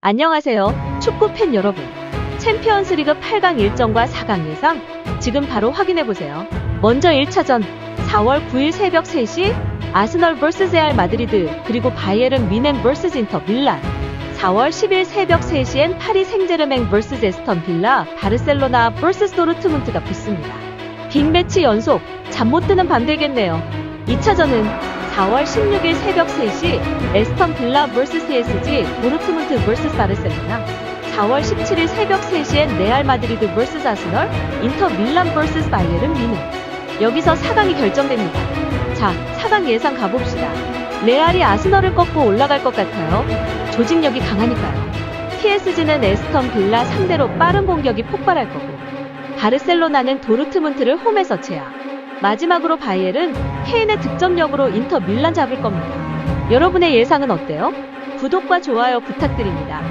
안녕하세요. 축구 팬 여러분. 챔피언스 리그 8강 일정과 4강 예상 지금 바로 확인해 보세요. 먼저 1차전 4월 9일 새벽 3시 아스널 vs 레알 마드리드 그리고 바이에른 미넨 vs 인터 밀란 4월 10일 새벽 3시엔 파리 생제르맹 vs 에스턴 빌라 바르셀로나 vs 도르트문트가 붙습니다. 빅매치 연속 잠 못 드는 밤 되겠네요. 2차전은 4월 16일 새벽 3시 에스턴 빌라 vs PSG 도르트문트 vs 바르셀로나 4월 17일 새벽 3시엔 레알 마드리드 vs 아스널 인터 밀란 vs 바이에른 미넨 여기서 4강이 결정됩니다. 자, 4강 예상 가봅시다. 레알이 아스널을 꺾고 올라갈 것 같아요. 조직력이 강하니까요. PSG는 에스턴 빌라 상대로 빠른 공격이 폭발할 거고 바르셀로나는 도르트문트를 홈에서 제압. 마지막으로 바이엘은 케인의 득점력으로 인터 밀란 잡을 겁니다. 여러분의 예상은 어때요? 구독과 좋아요 부탁드립니다.